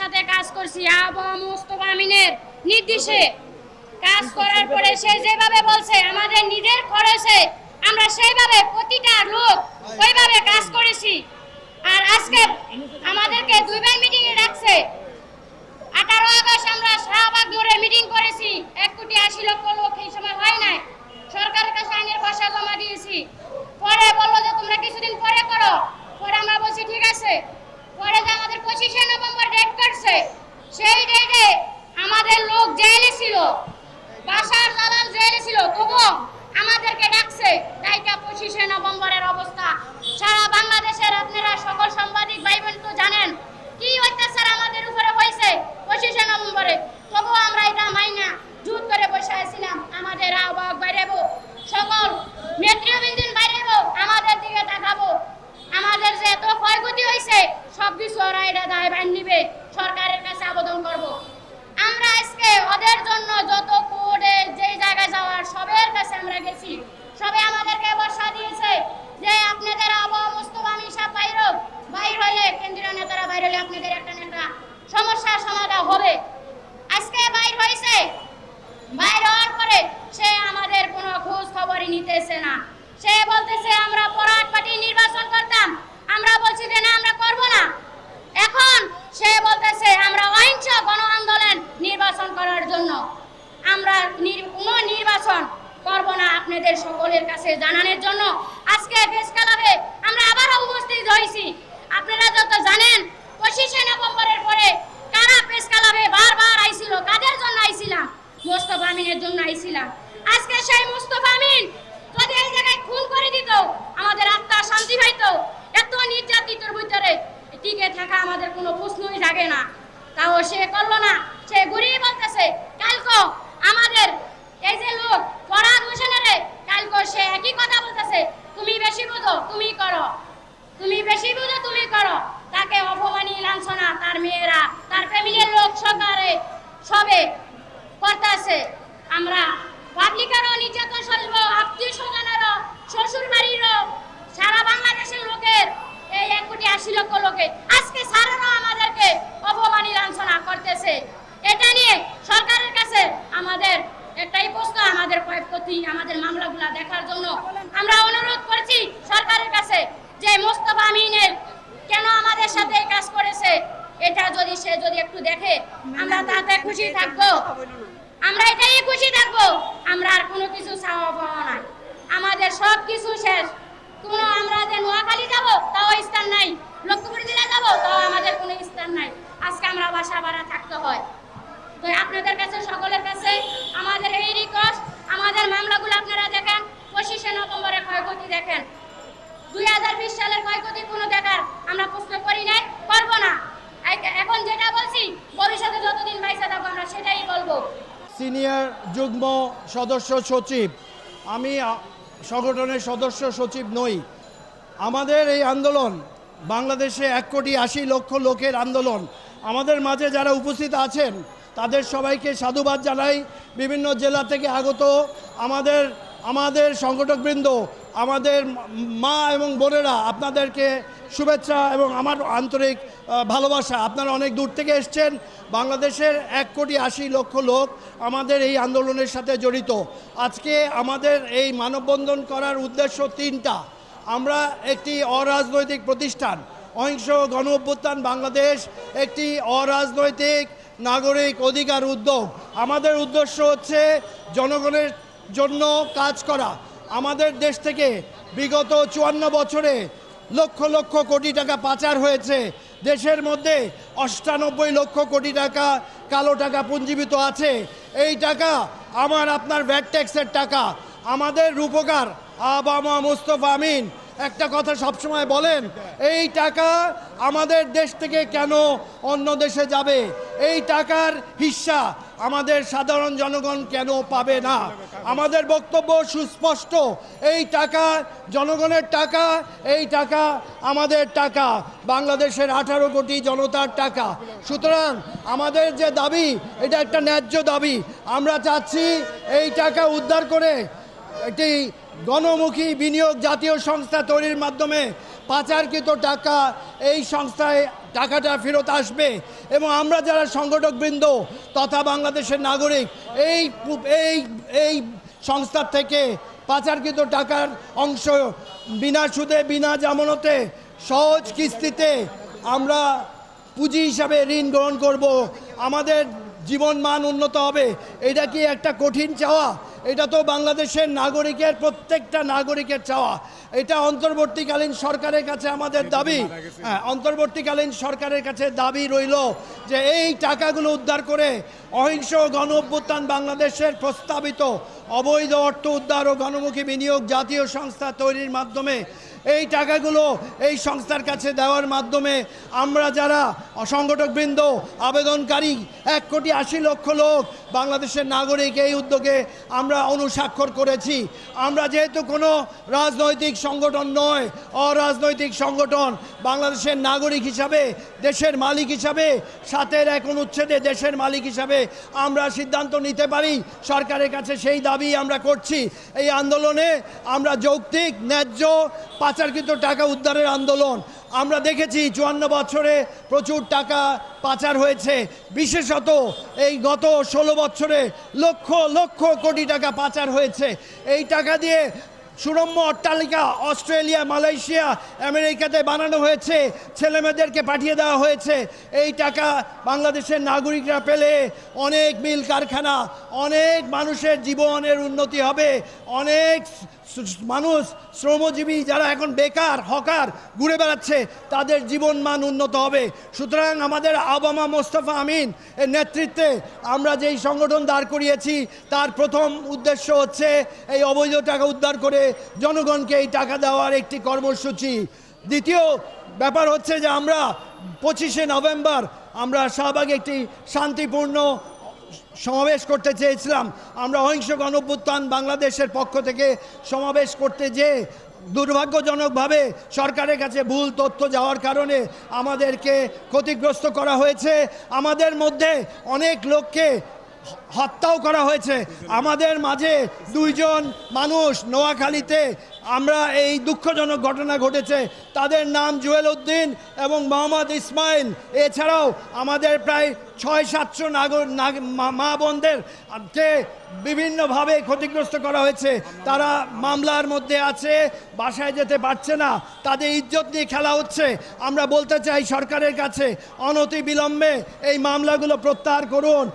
সাথে কাজ করছি আবহাওয়া আমিনের নির্দেশে। কাজ করার পরে সে যেভাবে বলছে, আমাদের নিজের খরচে আমরা সেইভাবে প্রতিটা লোক ওইভাবে কাজ করেছি। আর আজকে আমাদেরকে দুইবার মিটিং এ রাখছে আঠারো আগস্ট আমরা শাহবাগ ধরে মিটিং করেছি। এক কোটি আশি লক্ষ লোক এই সময় হয় নাই। সরকারের কাছে আইনের পয়সা জমা দিয়েছি। পরে বলল যে, তোমরা কিছুদিন পরে করো। পরে আমরা বলছি, ঠিক আছে। পরে যে আমাদের করছে। সেই ডেটে আমাদের লোক জেলে ছিল। বাসার দালাল জেলে ছিল। তবুও আমাদেরকে ডাকছে। তাইটা পঁচিশে নভেম্বরের অবস্থা। সারা বাংলাদেশের আপনারা সকল সাংবাদিক ভাই বোন তো জানেন। কি অত্যাচার আমাদের উপরে হয়েছে পঁচিশে নভেম্বরে? তবুও আমরা এটা মাইনা জুত করে বসে আছিলাম আমাদের আহ্বায়ক বাইরেবো সকল নেতৃবৃন্দিন বাইরেবো আমাদের দিকে তাকাবো। আমাদের যে এত ক্ষয়ক্ষতি হয়েছে সব কিছু ওরা এটা দায় বান নিবে সরকারের কাছে আবেদন করব আমরা আজকে ওদের জন্য যত কোর্টে যে জায়গায় যাওয়ার, সবের কাছে আমরা গেছি। সবে আমাদেরকে ভরসা দিয়েছে যে আপনাদের আবহাওয়া মুস্তফা মিশা বাইর বাইর হলে কেন্দ্রীয় নেতারা বাইর হলে আপনাদের একটা নেতা। সমস্যার সমাধান হবে। আজকে বাইর হয়েছে। বাইর হওয়ার পরে সে আমাদের কোনো খোঁজ খবরই নিতেছে না। সে বলতেছে, আমরা পরাট পার্টি নির্বাচন করতাম। আমরা বলছি যে না, আমরা করব না। এখন সে বলতেছে নির্বাচন করার জন্য। আমরা কোনো নির্বাচন করব না আপনাদের সকলের কাছে জানানোর জন্য। আজকে প্রেস ক্লাবে আমরা আবারও উপস্থিত হয়েছি। আপনারা যত জানেন, পঁচিশে নভেম্বরের পরে কারা প্রেস ক্লাবে বারবার আইছিল, কাদের জন্য আইছিলাম? মোস্তফা আমিনের জন্য আইছিলাম। আজকে সেই মোস্তফা আমিন যদি এই জায়গায় খুন করে দিত, আমাদের আত্মা শান্তি পাইতো। এত নির্যাতিতর ভিতরে টিকে থাকা আমাদের কোনো প্রশ্নই জাগে না। তাও সে করল না। সে ঘুরিয়ে বলতেছে কালকে আমাদের এই যে লোক ফরাদ হোসেনের কালকে সে একই কথা বলতেছে, তুমি বেশি বুঝো, তুমি করো। তুমি বেশি বুঝো, তুমি করো। তাকে অপমানি, লাঞ্ছনা তার মেয়েরা, তার ফ্যামিলির লোক সরকারে সবে করতেছে। আমরা পাবলিকেরও নির্যাতন সইব আত্মীয় স্বজনেরও শ্বশুর বাড়িরও সারা বাংলাদেশের লোকের এই এক কোটি আশি লক্ষ লোকে। আজকে সারারও আমাদেরকে অপমানি লাঞ্ছনা করতেছে এটা নিয়ে সরকারের কাছে আমাদের একটাই প্রশ্ন আমাদের ক্ষয়ক্ষতি আমাদের মামলাগুলা দেখার জন্য আমরা অনুরোধ করছি সরকারের কাছে যে মোস্তফা আমিনের কেন আমাদের সাথে এই কাজ করেছে এটা যদি সে যদি একটু দেখে, আমরা তাতে খুশি থাকব। আমরা এটাই খুশি থাকব। আমরা আর কোনো কিছু চাওয়া পাওয়া নাই। আমাদের সব কিছু শেষ। কোনো আমরা যে নোয়াখালী যাব, তাও স্থান নাই। লক্ষ্মীপুর জেলা যাব, তাও আমাদের কোনো স্থান নাই। আজকে আমরা বাসা ভাড়া থাকতে হয়। তো আপনাদের কাছে, সকলের কাছে আমাদের এই রিকোয়েস্ট আমাদের মামলাগুলো আপনারা দেখেন। পঁচিশে নভেম্বরে ক্ষয়ক্ষতি দেখেন। দুই হাজার বিশ সালের ক্ষয়ক্ষতি কোনো দেখার আমরা প্রশ্ন করি নাই। করব না। এখন যেটা বলছি, ভবিষ্যতে যতদিন থাকব আমরা সেটাই বলব। সিনিয়র যুগ্ম সদস্য সচিব, আমি সংগঠনের সদস্য সচিব নই। আমাদের এই আন্দোলন, বাংলাদেশে এক কোটি আশি লক্ষ লোকের আন্দোলন। আমাদের মাঝে যারা উপস্থিত আছেন, তাদের সবাইকে সাধুবাদ জানাই। বিভিন্ন জেলা থেকে আগত আমাদের আমাদের সংগঠকবৃন্দ, আমাদের মা এবং বোনেরা আপনাদেরকে শুভেচ্ছা এবং আমার আন্তরিক ভালোবাসা। আপনারা অনেক দূর থেকে এসছেন। বাংলাদেশের এক কোটি আশি লক্ষ লোক আমাদের এই আন্দোলনের সাথে জড়িত। আজকে আমাদের এই মানববন্ধন করার উদ্দেশ্য তিনটা। আমরা একটি অরাজনৈতিক প্রতিষ্ঠান, অহিংস গণ অভ্যুত্থান বাংলাদেশ, একটি অরাজনৈতিক নাগরিক অধিকার উদ্যোগ। আমাদের উদ্দেশ্য হচ্ছে জনগণের জন্য কাজ করা। আমাদের দেশ থেকে বিগত চুয়ান্ন বছরে লক্ষ লক্ষ কোটি টাকা পাচার হয়েছে। দেশের মধ্যে অষ্টানব্বই লক্ষ কোটি টাকা কালো টাকা পুঞ্জীবিত আছে। এই টাকা আমার, আপনার ভ্যাট ট্যাক্সের টাকা। আমাদের রূপকার আবামা মুস্তফা আমিন, একটা কথা সবসময় বলেন, এই টাকা আমাদের দেশ থেকে কেন অন্য দেশে যাবে? এই টাকার হিস্সা আমাদের সাধারণ জনগণ কেন পাবে না? আমাদের বক্তব্য সুস্পষ্ট। এই টাকা, জনগণের টাকা, এই টাকা আমাদের টাকা। বাংলাদেশের আঠারো কোটি জনতার টাকা। সুতরাং আমাদের যে দাবি, এটা একটা ন্যায্য দাবি। আমরা চাচ্ছি এই টাকা উদ্ধার করে একটি গণমুখী বিনিয়োগ জাতীয় সংস্থা তৈরির মাধ্যমে পাচারকৃত টাকা এই সংস্থায় টাকাটা ফেরত আসবে। এবং আমরা যারা সংগঠকবৃন্দ তথা বাংলাদেশের নাগরিক, এই এই এই সংস্থার থেকে পাচারকৃত টাকার অংশ বিনা সুদে, বিনা জামানতে সহজ কিস্তিতে আমরা পুঁজি হিসাবে ঋণ গ্রহণ করব। আমাদের জীবন মান উন্নত হবে। এটা কি একটা কঠিন চাওয়া? এটা তো বাংলাদেশের নাগরিকের, প্রত্যেকটা নাগরিকের চাওয়া। এটা অন্তর্বর্তীকালীন সরকারের কাছে আমাদের দাবি। হ্যাঁ অন্তর্বর্তীকালীন সরকারের কাছে দাবি রইল যে এই টাকাগুলো উদ্ধার করে অহিংস গণ অভ্যুত্থান বাংলাদেশের প্রস্তাবিত অবৈধ অর্থ উদ্ধার ও গণমুখী বিনিয়োগ জাতীয় সংস্থা তৈরির মাধ্যমে এই টাকাগুলো এই সংস্থার কাছে দেওয়ার মাধ্যমে আমরা যারা সংগঠকবৃন্দ আবেদনকারী, এক কোটি আশি লক্ষ লোক, বাংলাদেশের নাগরিক, এই উদ্যোগে আমরা অনুস্বাক্ষর করেছি। আমরা যেহেতু কোনো রাজনৈতিক সংগঠন নয়, অরাজনৈতিক সংগঠন, বাংলাদেশের নাগরিক হিসাবে, দেশের মালিক হিসাবে সাতের এক অনুচ্ছেদে দেশের মালিক হিসাবে আমরা সিদ্ধান্ত নিতে পারি। সরকারের কাছে সেই দাবি আমরা করছি। এই আন্দোলনে আমরা যৌক্তিক, ন্যায্য, পাচারকৃত টাকা উদ্ধারের আন্দোলন। আমরা দেখেছি চুয়ান্ন বছরে প্রচুর টাকা পাচার হয়েছে। বিশেষত এই গত ষোলো বছরে লক্ষ লক্ষ কোটি টাকা পাচার হয়েছে। এই টাকা দিয়ে সুরম্য অট্টালিকা অস্ট্রেলিয়া, মালয়েশিয়া, আমেরিকাতে বানানো হয়েছে। ছেলেমেয়েদেরকে পাঠিয়ে দেওয়া হয়েছে। এই টাকা বাংলাদেশের নাগরিকরা পেলে অনেক মিল কারখানা, অনেক মানুষের জীবনের উন্নতি হবে, অনেক মানুষ, শ্রমজীবী যারা এখন বেকার, হকার, ঘুরে বেড়াচ্ছে, তাদের জীবন মান উন্নত হবে। সুতরাং আমাদের আবামা মোস্তফা আমিন এর নেতৃত্বে আমরা যেই সংগঠন দাঁড় করিয়েছি, তার প্রথম উদ্দেশ্য হচ্ছে এই অবৈধ টাকা উদ্ধার করে জনগণকে এই টাকা দেওয়ার একটি কর্মসূচি। দ্বিতীয় ব্যাপার হচ্ছে যে আমরা পঁচিশে নভেম্বর আমরা শাহবাগে একটি শান্তিপূর্ণ সমাবেশ করতে চেয়েছিলাম। আমরা অহিংস গণভ্যুত্থান বাংলাদেশের পক্ষ থেকে সমাবেশ করতে যে দুর্ভাগ্যজনকভাবে সরকারের কাছে ভুল তথ্য যাওয়ার কারণে আমাদেরকে ক্ষতিগ্রস্ত করা হয়েছে। আমাদের মধ্যে অনেক লোককে হত্যাও করা হয়েছে। আমাদের মাঝে দুইজন মানুষ নোয়াখালীতে আমরা এই দুঃখজনক ঘটনা ঘটেছে। তাদের নাম জুয়েল উদ্দিন এবং মোহাম্মদ ইসমাইল। এছাড়াও আমাদের প্রায় ছয় সাতশো নাগর নাগ- মা- বোনদের কে বিভিন্নভাবে ক্ষতিগ্রস্ত করা হয়েছে। তারা মামলার মধ্যে আছে, বাসায় যেতে পারছে না, তাদের ইজ্জত নিয়ে খেলা হচ্ছে। আমরা বলতে চাই সরকারের কাছে অনতি বিলম্বে এই মামলাগুলো প্রত্যাহার করুন।